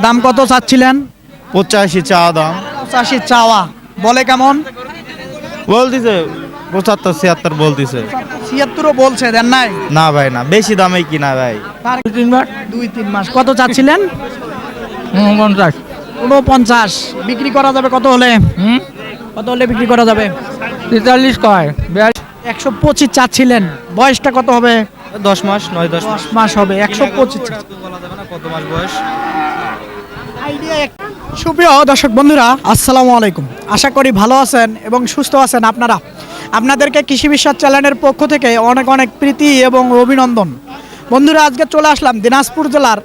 দাম কত চাচ্ছিলেন? পঁচাশি চা দাম। পঁচাশি চাওয়া। বলে কেমন? বলতিছে পঁচাত্তর ছিয়াত্তর বলতিছে। ছিয়াত্তরও বলছে দেন নাই? না ভাই না বেশি দামে কিনা ভাই। তিন মাস দুই তিন মাস। কত চাচ্ছিলেন? উনপঞ্চাশ। উনপঞ্চাশ। বিক্রি করা যাবে কত হলে? হুম? কত হলে বিক্রি করা যাবে? তেতাল্লিশ কয়? একশো পঁচিশ চাচ্ছিলেন। বয়সটা কত হবে? দশ মাস নয় দশ দশ মাস। হবে। একশো পঁচিশ বলা যাবে না কত মাস বয়স। সুপ্রিয় দর্শক বন্ধুরা, আসসালামু আলাইকুম। আশা করি ভালো আছেন এবং সুস্থ আছেন আপনারা। আপনাদেরকে কৃষি বিশ্বাস চ্যানেলের পক্ষ থেকে অনেক অনেক প্রীতি এবং অভিনন্দন। বন্ধুরা, আজকে চলে আসলাম দিনাজপুর জেলার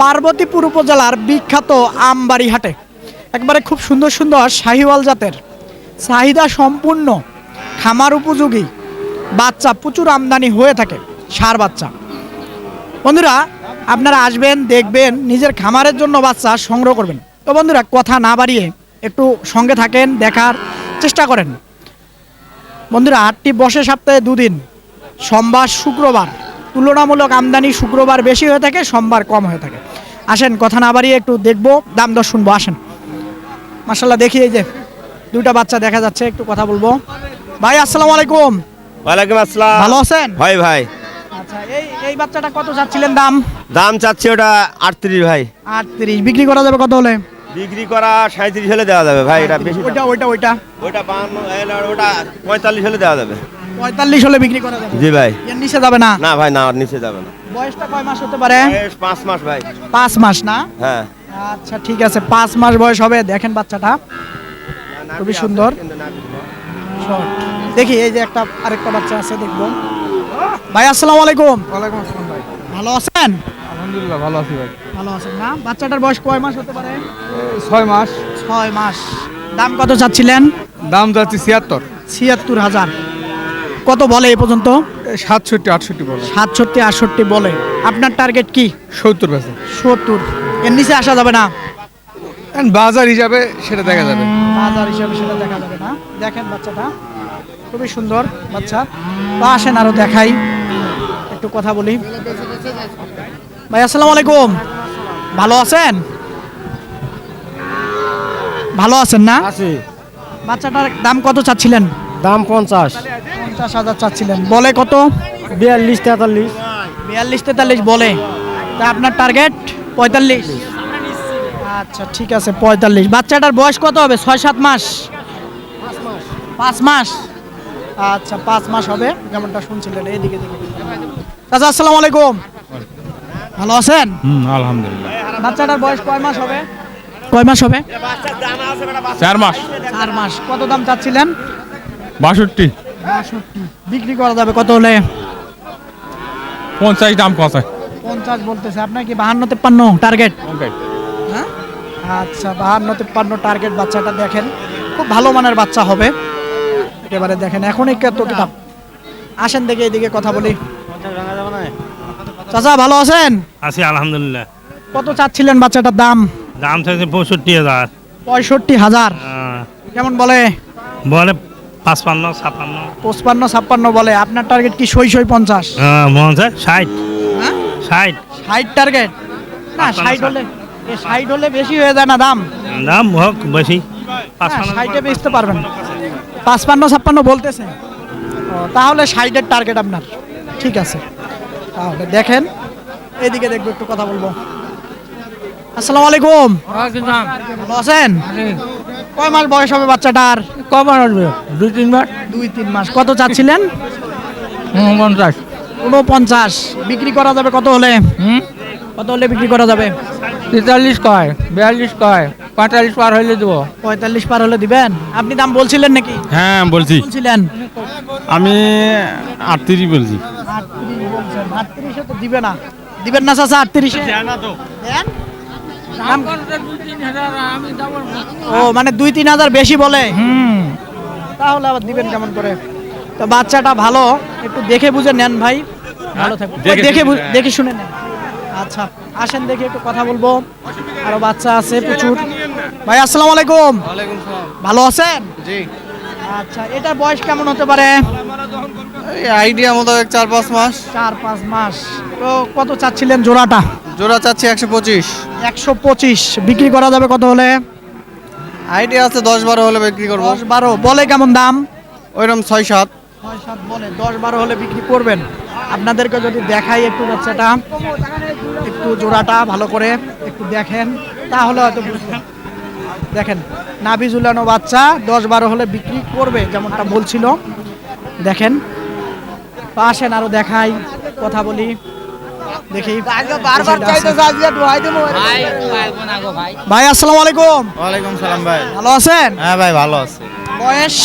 পার্বতীপুর উপজেলার বিখ্যাত আমবাড়ি হাটে। একবারে খুব সুন্দর সুন্দর শাহিওয়াল জাতের, চাহিদা সম্পূর্ণ, খামার উপযোগী, বাচ্চা প্রচুর আমদানি হয়ে থাকে, সার বাচ্চা। বন্ধুরা আপনারা আসবেন দেখবেন নিজের খামারের জন্য বাচ্চা সংগ্রহ করবেন। তো বন্ধুরা কথা না বাড়িয়ে একটু সঙ্গে থাকেন দেখার চেষ্টা করেন। বন্ধুরা হাটটি বসে সপ্তাহে দুদিন সোমবার শুক্রবার। তুলনামূলক আমদানি শুক্রবার বেশি হয়ে থাকে সোমবার কম হয়ে থাকে। আসেন কথা না বাড়িয়ে একটু দেখব দাম দর শুনব আসেন। মাসাল্লাহ দেখি এই যে দুইটা বাচ্চা দেখা যাচ্ছে একটু কথা বলব। ভাই আসসালামু আলাইকুম। ওয়ালাইকুম আসসালাম। ভালো আছেন? ভাই ভাই। এই বাচ্চাটা কত চাচ্ছিলেন দাম দাম চাচ্ছে ওটা আটত্রিশ ভাই আটত্রিশ বিক্রি করা যাবে কত হলে বিক্রি করা সাঁত্রিশ হলে দেওয়া যাবে ভাই এটা বেশি ওইটা ওইটা ওইটা ওইটা বান্ন ওটা পঁয়তাল্লিশ হলে দেওয়া যাবে পঁয়তাল্লিশ হলে বিক্রি করা যাবে জি ভাই এর নিচে যাবে না না ভাই না ওর নিচে যাবে না বয়সটা কয় মাস হতে পারে পাঁচ মাস ভাই পাঁচ মাস না হ্যাঁ আচ্ছা ঠিক আছে পাঁচ মাস বয়স হবে দেখেন বাচ্চাটা খুবই সুন্দর। দেখি এই যে একটা আরেকটা বাচ্চা আছে দেখব ভাই আসসালামু আলাইকুম। ওয়ালাইকুম আসসালাম ভাই। ভালো আছেন? আলহামদুলিল্লাহ ভালো আছি ভাই। ভালো আছেন না? বাচ্চাটার বয়স কয় মাস হতে পারে? ছয় মাস। ছয় মাস। দাম কত চাচ্ছিলেন? দাম যাচ্ছে ছিয়াত্তর। ছিয়াত্তর হাজার। কত বলে এই পর্যন্ত? সাতষট্টি আটষট্টি বলে। সাতষট্টি আটষট্টি বলে। আপনার টার্গেট কি? সত্তর সত্তর। এর নিচে আসা যাবে না? বাজার হিসাবে সেটা দেখা যাবে। বাজার হিসাবে সেটা দেখা যাবে না। দেখেন বাচ্চাটা। খুবই সুন্দর বাচ্চা। তো আসেন আরও দেখাই। একটু কথা বলি। ভাই আসসালামু আলাইকুম। ভালো আছেন? ভালো আছেন না? বাচ্চাটার দাম কত চাচ্ছিলেন? দাম পঞ্চাশ। পঞ্চাশ হাজার চাচ্ছিলেন। বলে কত? বিয়াল্লিশ তেতাল্লিশ। বিয়াল্লিশ তেতাল্লিশ বলে। তা আপনার টার্গেট পঁয়তাল্লিশ। আচ্ছা ঠিক আছে পঁয়তাল্লিশ। বাচ্চাটার বয়স কত হবে? ছয় সাত মাস। পাঁচ মাস? আচ্ছা পাঁচ মাস হবে যেমনটা শুনছিলেন এইদিকে দিকে চাচা আসসালামু আলাইকুম। ভালো আছেন? আলহামদুলিল্লাহ। বাচ্চাটার বয়স কয় মাস হবে? কয় মাস হবে? চার মাস। চার মাস। কত দাম চাচ্ছিলেন? বাষট্টি। বিক্রি করা যাবে কত হলে? পঞ্চাশ দাম কত পঞ্চাশ বলতেছে। আপনার কি বাহান্ন তেপ্পান্ন টার্গেট হ্যাঁ? আচ্ছা বাহান্ন তিপ্পান্ন টার্গেট বাচ্চাটা দেখেন। খুব ভালো মানের বাচ্চা হবে। একেবারে দেখেন এখনই কত কিতাব। আসেন দেখে এদিকে কথা বলি। চাচা ভালো আছেন? আছি আলহামদুলিল্লাহ। কত চাচ্ছিলেন বাচ্চাটার দাম? দাম থাকছে পঁয়ষট্টি হাজার। পঁয়ষট্টি হাজার? কেমন বলে? বলে পাঁচপান্ন ছাপ্পান্ন। পঁচপান্ন ছাপ্পান্ন বলে। আপনার টার্গেট কি সই সই পঞ্চাশ? পঞ্চাশ ষাট। হ্যাঁ? ষাট। ষাট টার্গেট না ষাট হলে ষাট হলে বেশি হয়ে যায় না দাম? দাম হোক বেশি। হ্যাঁ ষাটে বেচতে পারবেন। পাঁচপান্ন ছাপ্পান্ন বলতেছে। তাহলে ষাটের টার্গেট আপনার। ঠিক আছে। তাহলে দেখেন এদিকে দেখব একটু কথা বলব। আসসালামু আলাইকুম। ভালো আছেন? কয় মাস বয়স হবে বাচ্চাটার? কবার আসবে দুই তিন মাস। দুই তিন মাস। কত চাচ্ছিলেন? উনপঞ্চাশ। উনপঞ্চাশ। বিক্রি করা যাবে কত হলে? কত হলে বিক্রি করা যাবে? তেতাল্লিশ কয় বিয়াল্লিশ কয়। পঁয়তাল্লিশ পার হইলে দেবো। পঁয়তাল্লিশ পার হলে দিবেন? আপনি দাম বলছিলেন নাকি? হ্যাঁ বলছি। বলছিলেন? আমি আটত্রিশ বলছি। আটত্রিশে তো দিবে না। দিবেন না চাচা আটত্রিশে? দেন? ও মানে দুই তিন হাজার বেশি বলে? হুম। তাহলে আবার দিবেন কেমন করে? তো বাচ্চাটা ভালো একটু দেখে বুঝে নেন ভাই। ভালো থাকবে দেখে দেখে শুনে। দেখে শুনে নেন। আচ্ছা আসেন দেখে একটু কথা বলব। আরও বাচ্চা আছে প্রচুর। ভাই আসসালামু আলাইকুম। ভালো আছেন? জি। আচ্ছা এটার বয়স কেমন হতে পারে? এই আইডিয়া মতো চার পাঁচ মাস। চার পাঁচ মাস। তো কত চাচ্ছিলেন জোড়াটা? জোড়া চাচ্ছি একশো পঁচিশ। একশো পঁচিশ। বিক্রি করা যাবে কত হলে? আইডিয়া আছে দশ বারো হলে বিক্রি করব। দশ বারো। বলে কেমন দাম? ওইরকম ছয় সাত। ছয় সাত বলে। দশ বারো হলে বিক্রি করবেন। আপনাদেরকে যদি দেখাই একটু বাচ্চাটা একটু জোড়াটা ভালো করে একটু দেখেন তাহলে হয়তো বুঝবেন দেখেন নাভি ঝুলানো বাচ্চা দশ বারো হলে বিক্রি করবে যেমনটা বলছিল। দেখেন আসেন আরও দেখাই কথা বলি। দেখি ভাই আসসালামু আলাইকুম। ওয়ালাইকুম সালাম ভাই। ভালো আছেন? হ্যাঁ ভাই ভালো আছে। বয়স?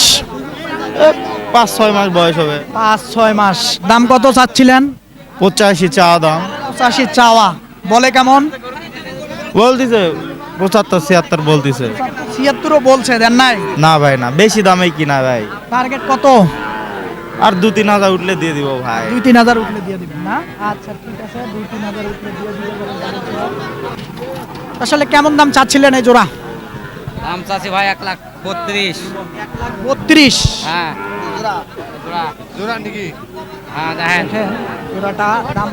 পাঁচ ছয় মাস বয়স হবে। পাঁচ ছয় মাস। দাম কত চাচ্ছিলেন? পঁচাশি চা দাম। পঁচাশি চাওয়া। বলে কেমন? বলতিছে পঁচাত্তর ছিয়াত্তর বলতিছে। ছিয়াত্তরও বলছে দেন নাই? না ভাই না বেশি দামে কিনা ভাই। টার্গেট কত? আর দু তিন হাজার উঠলে দিয়ে দিব ভাই। দুই তিন হাজার উঠলে দিয়ে দিবেন না? আচ্ছা ঠিক আছে দুই তিন হাজার উঠলে দিয়ে দিবেন আসলে কেমন দাম চাচ্ছিলেন এই জোড়া? দাম চাচ্ছি ভাই এক লাখ বত্রিশ। বত্রিশ? হ্যাঁ। জোড়া? নাকি? হ্যাঁ দেখেন। জোড়াটা দাম।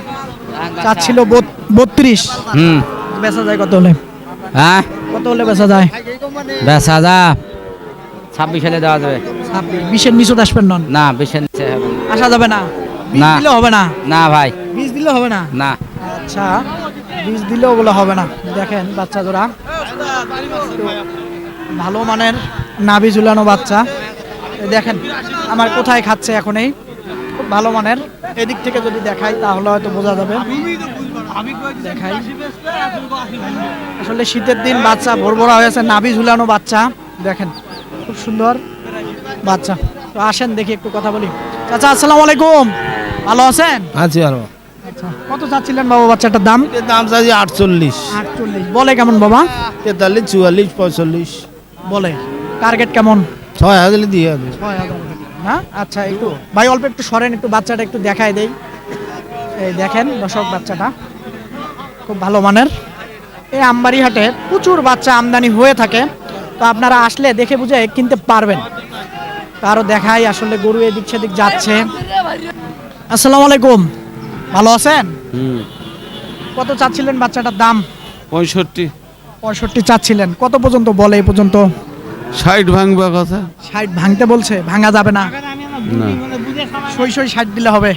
চাচ্ছিল বত- বত্রিশ। হুম। বেচা যায় কত হলে? হ্যাঁ? কত হলে বেচা যায়? হাজার ছাব্বিশ হলে দেওয়া যাবে। বিশের নিচে আসবেন নন? না নিচে হবে না। আসা যাবে না? না। দিলে হবে না? না ভাই। বীজ দিলে হবে না? না। আচ্ছা বীজ দিলেও ওগুলো হবে না। দেখেন বাচ্চা জোড়া ভালো মানের নাভি ঝুলানো বাচ্চা। দেখেন আমার কোথায় খাচ্ছে এখন এই? খুব ভালো মানের। এদিক থেকে যদি দেখাই তাহলে হয়তো বোঝা যাবে। দেখাই। আসলে শীতের দিন বাচ্চা ভোর ভরা হয়েছে নাভি ঝুলানো বাচ্চা। দেখেন খুব সুন্দর বাচ্চা। তো আসেন দেখি একটু কথা বলি। চাচা আসসালামু আলাইকুম। ভালো আছেন? আছি আরও আচ্ছা কত চাচ্ছিলেন বাবা বাচ্চাটার দাম? দাম চাইছি আটচল্লিশ। আটচল্লিশ। বলে কেমন বাবা? তেতাল্লিশ চুয়াল্লিশ পঁয়তাল্লিশ। বলে। টার্গেট কেমন? ছয় হাজার দিয়ে হবে। ছয় হাজার। না আচ্ছা একটু ভাই অল্প একটু সরেন একটু বাচ্চাটা একটু দেখাই দেই। এই দেখেন দর্শক বাচ্চাটা। খুব ভালো মানের। এই আমবাড়ি হাটে প্রচুর বাচ্চা আমদানি হয়ে থাকে। তো আপনারা আসলে দেখে বুঝে কিনতে পারবেন। তো আরও দেখাই আসলে গরু এদিক সেদিক যাচ্ছে। আসসালামু আলাইকুম। ভালো আছেন? কত চাচ্ছিলেন বাচ্চাটার দাম? পঁয়ষট্টি। পঁয়ষট্টি চাচ্ছিলেন। কত পর্যন্ত বলে এই পর্যন্ত? ষাট ভাঙবা কথা। ষাট ভাঙতে বলছে ভাঙা যাবে না। না। সই সই ষাট দিলে হবে।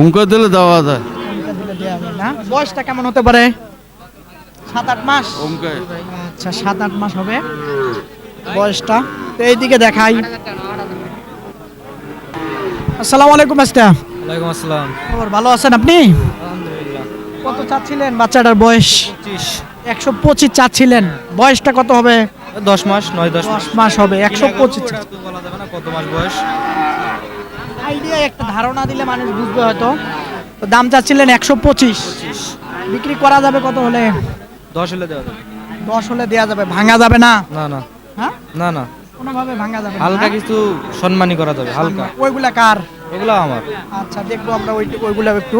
উমকা দিলে দেওয়া যায়। বয়সটা কেমন হতে পারে? সাত আট মাস? আচ্ছা সাত আট মাস হবে। বয়সটা? তো এইদিকে দেখাই। আসসালামু আলাইকুম আস্তা ওয়ালাইকুম আসসালাম। খবর ভালো আছেন আপনি? কত চাচ্ছিলেন বাচ্চাটার বয়স? একশো পঁচিশ চাচ্ছিলেন। বয়সটা কত হবে? দশ মাস নয় দশ মাস। হবে একশো পঁচিশ বলা যাবে না কত মাস বয়স। আইডিয়া একটা ধারণা দিলে মানুষ বুঝবে হয়তো। দাম চাচ্ছিলেন একশো পঁচিশ। বিক্রি করা যাবে কত হলে? দশ হলে দেওয়া যাবে। দশ হলে দেওয়া যাবে ভাঙা যাবে না? না না। হ্যাঁ? না না। কোনোভাবে ভাঙা যাবে না, হালকা কিছু সম্মানই করা যাবে হালকা। ওইগুলা কার? ওগুলো আমার। আচ্ছা দেখব আমরা ওই ওইগুলো একটু।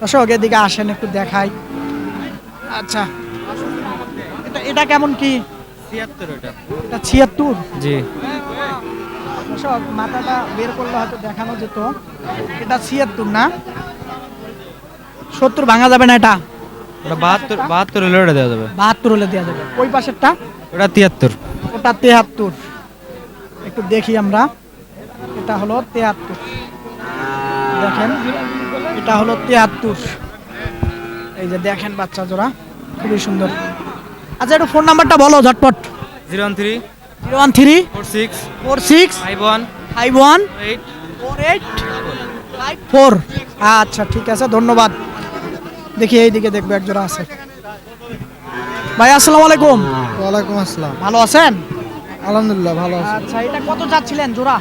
দর্শক এদিকে আসেন একটু দেখাই। আচ্ছা। এটা এটা কেমন কি? ছিয়াত্তর এটা এটা ছিয়াত্তর? জি। দর্শক মাথাটা বের করলে হয়তো দেখানো যেত। এটা ছিয়াত্তর না? সত্তর ভাঙা যাবে না এটা? ওটা বাহাত্তর বাহাত্তর হলে ওটা দেওয়া যাবে। বাহাত্তর হলে দেওয়া যাবে। ওই পাশেরটা? ওটা তিয়াত্তর। ওটা তেহাত্তর। একটু দেখি আমরা। এটা হলো তেহাত্তর। দেখেন এটা হলো তেহাত্তর। এই যে দেখেন বাচ্চা জোড়া খুবই সুন্দর। আচ্ছা একটু ফোন নাম্বারটা বলো ঝটপট। Zero one three zero one three four six four six five one five one eight. Four eight five four. আচ্ছা ঠিক আছে ধন্যবাদ। দেখি এইদিকে দেখব এক জোড়া আছে। ভাই আসসালামু আলাইকুম। ওয়ালাইকুম আসসালাম। ভালো আছেন? আলহামদুলিল্লাহ ভালো আছি। আচ্ছা এটা কত চাচ্ছিলেন জোড়া?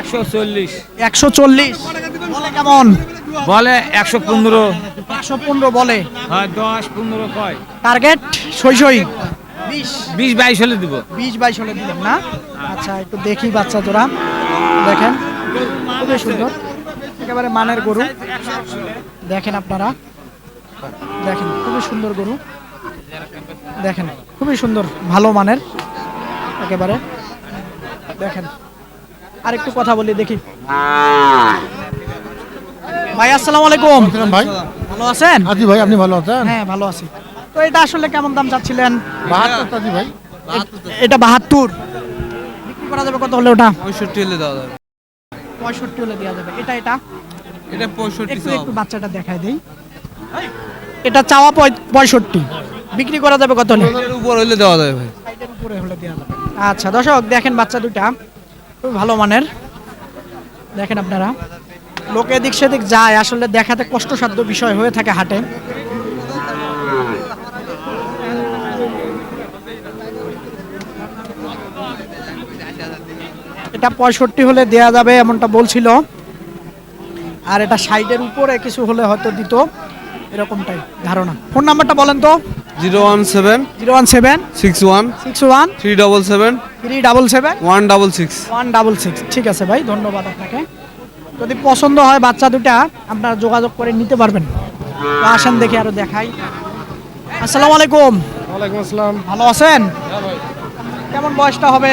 একশো চল্লিশ। একশো চল্লিশ। বলে কেমন? বলে একশো পনেরো। একশো পনেরো বলে। হয় দশ পনেরো কয়। টার্গেট? সই সই? বিশ। বিশ বাইশ হলে দিব। বিশ বাইশ হলে দিলেন না? আচ্ছা একটু দেখি বাচ্চা জোড়া। দেখেন খুবই সুন্দর। একেবারে মানের গরু। দেখেন আপনারা। দেখেন খুবই সুন্দর গরু। দেখেন খুবই সুন্দর ভালো মানের। একেবারে। দেখেন আর একটু কথা বলি দেখি। ভাই আসসালামু আলাইকুম। ভাই। ভালো আছেন? আজি ভাই আপনি ভালো আছেন? হ্যাঁ ভালো আছি। তো এটা আসলে কেমন দাম চাচ্ছিলেন? বাহাত্তর ভাই। এটা বাহাত্তর। বিক্রি করা যাবে কত হলে ওটা? পঁয়ষট্টি হলে দেওয়া যাবে। পঁয়ষট্টি হলে দেওয়া যাবে। এটা এটা? এটা পঁয়ষট্টি একটু একটু বাচ্চাটা দেখাই দেই। এটা চাওয়া পঁয়- পঁয়ষট্টি। বিক্রি করা যাবে কত উপর হলে দেওয়া যাবে ভাই। উপরে হলে দেওয়া যাবে। আচ্ছা দর্শক দেখেন বাচ্চা দুটা খুব ভালো মানের। দেখেন আপনারা। লোক এদিক সেদিক যায় আসলে দেখাতে কষ্টসাধ্য বিষয় হয়ে থাকে হাটে। এটা পঁয়ষট্টি হলে দেয়া যাবে এমনটা বলছিল। আর এটা সাইডের উপরে কিছু হলে হয়তো দিত এরকমটাই ধারণা। ফোন নাম্বারটা বলেন তো। Zero one seven zero one seven six one six one three double seven three double seven one double six. One double six. ঠিক আছে ভাই ধন্যবাদ আপনাকে। যদি পছন্দ হয় বাচ্চা দুটা আপনারা যোগাযোগ করে নিতে পারবেন। আসেন দেখি আরও দেখাই। আসসালামু আলাইকুম। ওয়ালাইকুম আসসালাম। ভালো আছেন? কেমন বয়সটা হবে?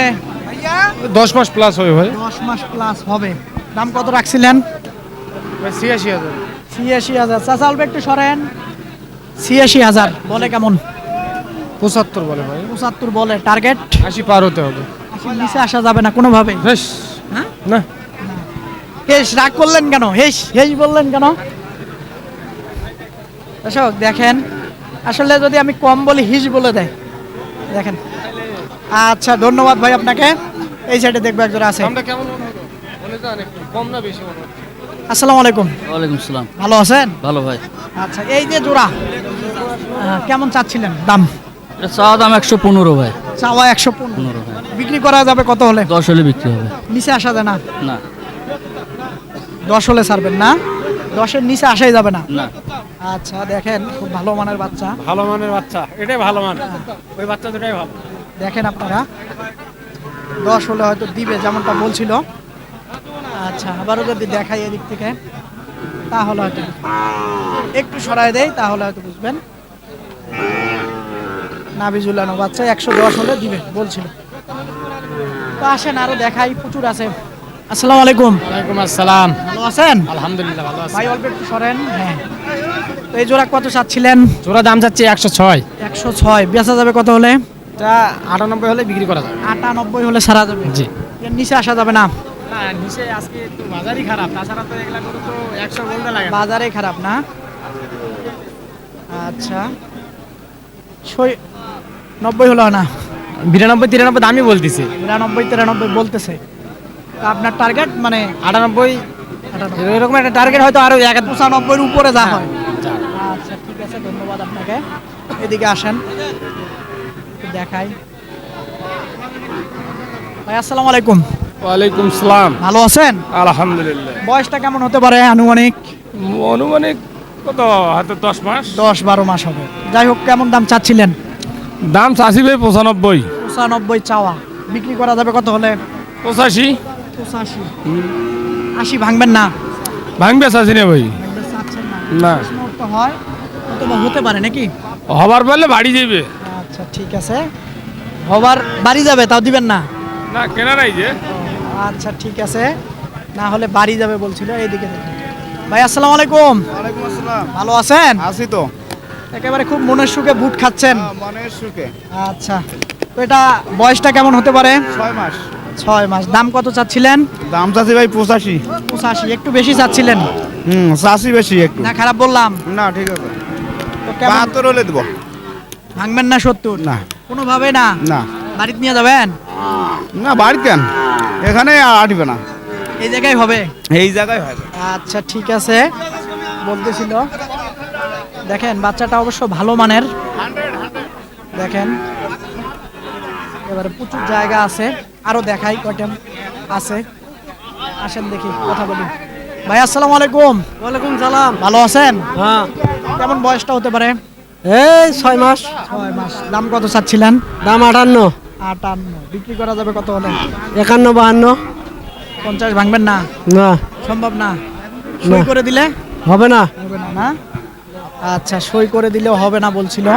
দশ মাস প্লাস হবে ভাই। দশ মাস প্লাস হবে। দাম কত রাখছিলেন? ছিয়াশি হাজার। ছিয়াশি হাজার। চাচা অল্প একটু সরেন। ছিয়াশি হাজার। বলে কেমন? পঁচাত্তর বলে ভাই। পঁচাত্তর বলে। টার্গেট আশি পার হতে হবে। নিচে আসা যাবে না কোনোভাবে বেশ হ্যাঁ? না। হেস রাগ করলেন কেন? হেস হেস বললেন কেন? দর্শক দেখেন। আসলে যদি আমি কম বলি হিস বলে দেয়। দেখেন। আচ্ছা ধন্যবাদ ভাই আপনাকে। এই সাইডে দেখব একজন আছে। আমরা কেমন কম না বেশি মনে? আসসালামু আলাইকুম। ওয়ালাইকুম সালাম ভালো আছেন? ভালো ভাই। আচ্ছা এই যে জোড়া কেমন চাচ্ছিলেন দাম? চাওয়া দাম একশো পনেরো ভাই। চাওয়া একশো পনেরো। পনেরো ভাই বিক্রি করা যাবে কত হলে? দশ হলে বিক্রি হবে। নিচে আসা যায় না? না। দশ হলে ছাড়বেন না? দশের নিচে আসাই যাবে না? না। আচ্ছা দেখেন খুব ভালো মানের বাচ্চা। ভালো মানের বাচ্চা এটাই ভালো মান। ওই বাচ্চা দুটাই ভালো। দেখেন আপনারা দশ হলে হয়তো দিবে যেমনটা বলছিল। আচ্ছা আবারও যদি দেখাই এদিক থেকে তাহলে হয়তো একটু সরাই দেয় তাহলে হয়তো বুঝবেন। ঝুলানো বাচ্চা একশো দশ হলে দিবে বলছিল। তো আসেন আরও দেখাই প্রচুর আছে। আসসালামু আলাইকুম। ওয়ালাইকুম আসসালাম। ভালো আছেন? আলহামদুলিল্লাহ ভালো আছি। ভাই অল্প একটু সরেন হ্যাঁ। তো এই জোড়া কত চাচ্ছিলেন? জোড়া দাম যাচ্ছে একশো ছয়। একশো ছয় বেচা যাবে কত হলে? তা আটানব্বই হলে বিক্রি করা যাবে। আটানব্বই হলে সারা যাবে। জি। এর নিচে আসা যাবে না? না নিচে আজকে একটু বাজারই খারাপ। তাছাড়া তো এগুলা গরু তো একশো বলতে লাগে বাজারে খারাপ না? আচ্ছা। ছয় নব্বই হলো না? বিরানব্বই তিরানব্বই দামই বলতেছি। বিরানব্বই তিরানব্বই বলতেছে। আপনার টার্গেট মানে আটানব্বই? এরকম একটা টার্গেট হয়তো আরও এক পঁচানব্বইয়ের উপরে যা হয়। আচ্ছা ঠিক আছে ধন্যবাদ আপনাকে। এদিকে আসেন। দেখাই। ভাই আসসালামু আলাইকুম। ওয়ালাইকুম সালাম। ভালো আছেন? আলহামদুলিল্লাহ। বয়সটা কেমন হতে পারে আনুমানিক? অনুমানিক কত? হয়তো দশ মাস। দশ বারো মাস হবে। যাই হোক কেমন দাম চাচ্ছিলেন? দাম চাষি ভাই পঁচানব্বই। পঁচানব্বই চাওয়া। বিক্রি করা যাবে কত হলে? পঁচাশি। পঁচাশি। আশি ভাঙবেন না? ভাঙবে চাষি না। ভাই না হয়। অথবা হতে পারে নাকি? হবার পারলে বাড়ি যাবে আচ্ছা ঠিক আছে। হবার বাড়ি যাবে তাও দিবেন না? না কেনা নাই যে। আচ্ছা ঠিক আছে। না হলে বাড়ি যাবে বলছিল এইদিকে ভাই আসসালামু আলাইকুম। ওয়ালাইকুম আসসালাম। ভালো আছেন? আছি তো। একেবারে খুব মনের সুখে বুট খাচ্ছেন। মনের সুখে। আচ্ছা তো এটা বয়সটা কেমন হতে পারে? ছয় মাস। ছয় মাস। দাম কত চাচ্ছিলেন? দাম চাচ্ছি ভাই পঁচাশি। পঁচাশি একটু বেশি চাচ্ছিলেন? হুম চাষি বেশি একটু। না খারাপ বললাম। না ঠিক আছে। তো কেমন? বাহাত্তর হলে দেবো। ভাঙবেন না সত্তর? না। কোনোভাবে না? না। বাড়িতে নিয়ে যাবেন? না বাড়িতে। এখানে আটবে না। এই জায়গায় হবে? এই জায়গায় হবে। আচ্ছা ঠিক আছে। বলতেছিল দেখেন বাচ্চাটা অবশ্য ভালো মানের। দেখেন। এবারে প্রচুর জায়গা আছে। আরও দেখাই কয়টা আছে। আসেন দেখি কথা বলি। ভাই আসসালামু আলাইকুম। ওয়ালাইকুম সালাম। ভালো আছেন? হ্যাঁ। কেমন বয়সটা হতে পারে? এই ছয় মাস। ছয় মাস। দাম কত চাচ্ছিলেন? দাম আটান্ন। আটান্ন। বিক্রি করা যাবে কত হলে? একান্ন বাহান্ন। পঞ্চাশ ভাঙবেন না? না। সম্ভব না? সই করে দিলে? হবে না। হবে না না? আচ্ছা সই করে দিলেও হবে না বলছিল।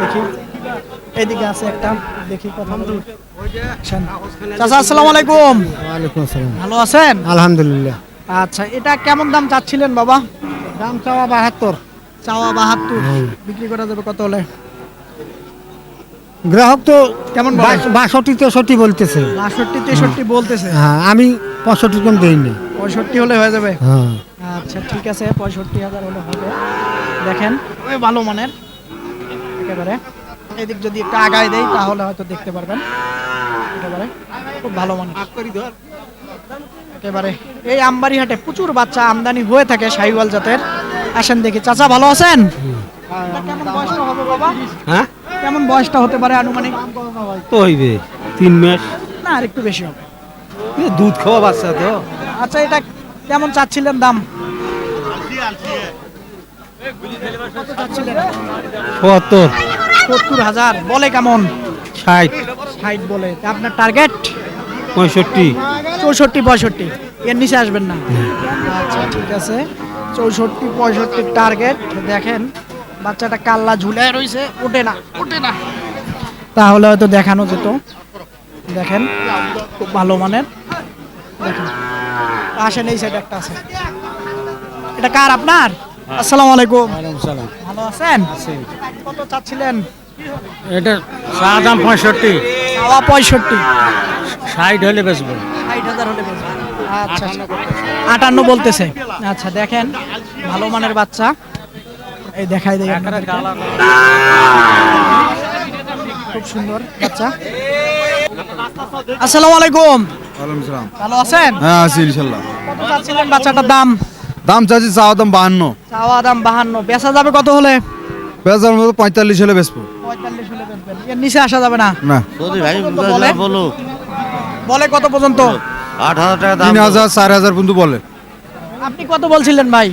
দেখি। এদিকে আছে একটা। দেখি কথা বলি চাচা আসসালামু আলাইকুম। ওয়ালাইকুম আসসালাম। ভালো আছেন? আলহামদুলিল্লাহ। আচ্ছা এটা কেমন দাম চাচ্ছিলেন বাবা? দাম চাওয়া বাহাত্তর। চাওয়া বাহাত্তর। বিক্রি করা যাবে কত হলে? গ্রাহক তো কেমন বাষট্টি তেষট্টি বলতেছে। বাষট্টি তেষট্টি বলতেছে? হ্যাঁ আমি পঁয়ষট্টি কম দিইনি। পঁয়ষট্টি হলে হয়ে যাবে? হ্যাঁ। আচ্ছা ঠিক আছে পঁয়ষট্টি হাজার হলে হবে। দেখেন ওই ভালো মানের একেবারে। এদিক যদি একটু আগায় দেই তাহলে হয়তো দেখতে পারবেন। একেবারে খুব ভালো মানের। একেবারে। এই আমবাড়ি হাটে প্রচুর বাচ্চা আমদানি হয়ে থাকে সাহিওয়াল জাতের। আসেন দেখি চাচা ভালো আছেন? কেমন বয়সটা হবে বাবা? হ্যাঁ? কেমন বয়সটা হতে পারে আনুমানিক? তো হইবে তিন মাস। না আর একটু বেশি হবে। দুধ খাওয়া বাচ্চা তো। আচ্ছা এটা কেমন চাচ্ছিলেন দাম? সত্তর। সত্তর হাজার বলে কেমন? ষাট। ষাট বলে। আপনার টার্গেট পঁয়ষট্টি। চৌষট্টি পঁয়ষট্টি। এর নিচে আসবেন না। আচ্ছা ঠিক আছে। চৌষট্টি পঁয়ষট্টি টার্গেট দেখেন। বাচ্চাটা কাল্লা ঝুলে রইছে ওঠে না ওঠে না। তাহলে হয়তো দেখানো যেত। দেখেন খুব ভালো মানের। দেখেন আসেন এই সাইড একটা আছে। এটা কার আপনার? আসসালামু আলাইকুম। ভালো আছেন? কত চাচ্ছিলেন? এটা চা দাম পঁয়ষট্টি। চাওয়া পঁয়ষট্টি। ষাট হলে বেচবো। ষাট হাজার হলে বেচবেন। আচ্ছা আটান্ন বলতেছে। আচ্ছা দেখেন ভালো মানের বাচ্চা। এই দেখাই দেয় আপনাদেরকে। খুব সুন্দর বাচ্চা। আসসালামু আলাইকুম। ভালো আছেন? হ্যাঁ আছি ইনশাল্লাহ। কত চাচ্ছিলেন বাচ্চাটার দাম? দাম চাচ্ছি চাওয়া দাম বাহান্ন। চাওয়া দাম বাহান্ন। বেচা যাবে কত হলে? পেঁয়াজের মতো পঁয়তাল্লিশ হলে বেচবো। পঁয়তাল্লিশ হলে বেচবেন। এর নিচে আসা যাবে না? না। বলে বলে? কত পর্যন্ত? আট হাজার টাকা তিন হাজার চার হাজার পর্যন্ত বলে। আপনি কত বলছিলেন ভাই?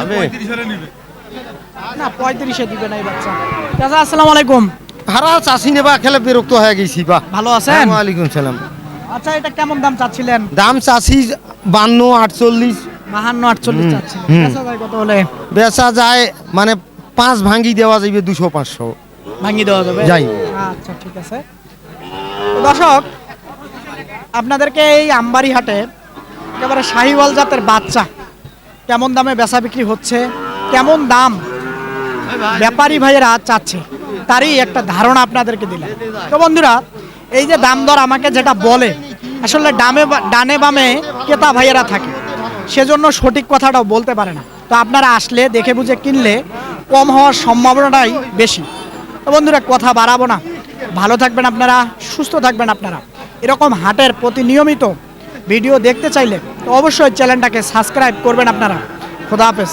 আমি না পঁয়ত্রিশে দিবে না এই বাচ্চা। চাচা আসসালামু আলাইকুম। চাষি নেবা খেলে বিরক্ত হয়ে গেছি বা। ভালো আছেন? ওয়ালাইকুম সালাম। আচ্ছা এটা কেমন দাম চাচ্ছিলেন? দাম চাষি বান্ন আটচল্লিশ। বাহান্ন আটচল্লিশ চাচ্ছিলেন। বেচা যায় কত হলে? বেচা যায় মানে পাঁচ ভাঙ্গি দেওয়া যাবে দুশো পাঁচশো। ভাঙিয়ে দেওয়া যাবে? যাই। আচ্ছা ঠিক আছে। দর্শক আপনাদেরকে এই আমবাড়ি হাটে একেবারে শাহিওয়াল জাতের বাচ্চা কেমন দামে বেচা বিক্রি হচ্ছে কেমন দাম ব্যাপারী ভাইয়েরা চাচ্ছে। তারই একটা ধারণা আপনাদেরকে দিলাম। তো বন্ধুরা, এই যে দাম দর আমাকে যেটা বলে, আসলে ডামে ডানে বামে ক্রেতা ভাইয়েরা থাকে। সেজন্য সঠিক কথাটাও বলতে পারে না। তো আপনারা আসলে, দেখে বুঝে কিনলে কম হওয়ার সম্ভাবনাটাই বেশি। তো বন্ধুরা, কথা বাড়াবো না। ভালো থাকবেন আপনারা, সুস্থ থাকবেন আপনারা। এরকম হাটের প্রতি নিয়মিত ভিডিও দেখতে চাইলে, তো অবশ্যই চ্যানেলটাকে সাবস্ক্রাইব করবেন আপনারা। খোদা হাফেজ।